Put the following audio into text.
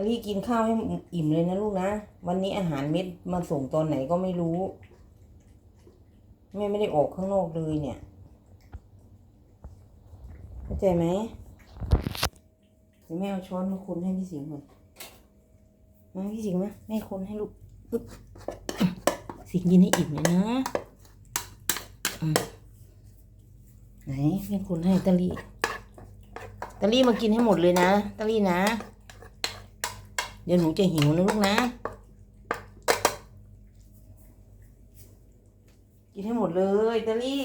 ตาลี่กินข้าวให้อิ่มเลยนะลูกนะ วันนี้อาหารเม็ดมาส่งตอนไหนก็ไม่รู้ แม่ไม่ได้ออกข้างนอกเลยเนี่ย เข้าใจไหมเดี๋ยวแม่เอาช้อนมาคนให้พี่สิงห์ก่อนมาพี่สิงห์มาแม่คนให้ลูกปึ๊บสิงห์กินให้อิ่มเลยนะไหนแม่คนให้ตาลี่ตาลี่มากินให้หมดเลยนะตาลี่นะ เดี๋ยวหนูจะหิวนะลูกนะ กินให้หมดเลยตาลี่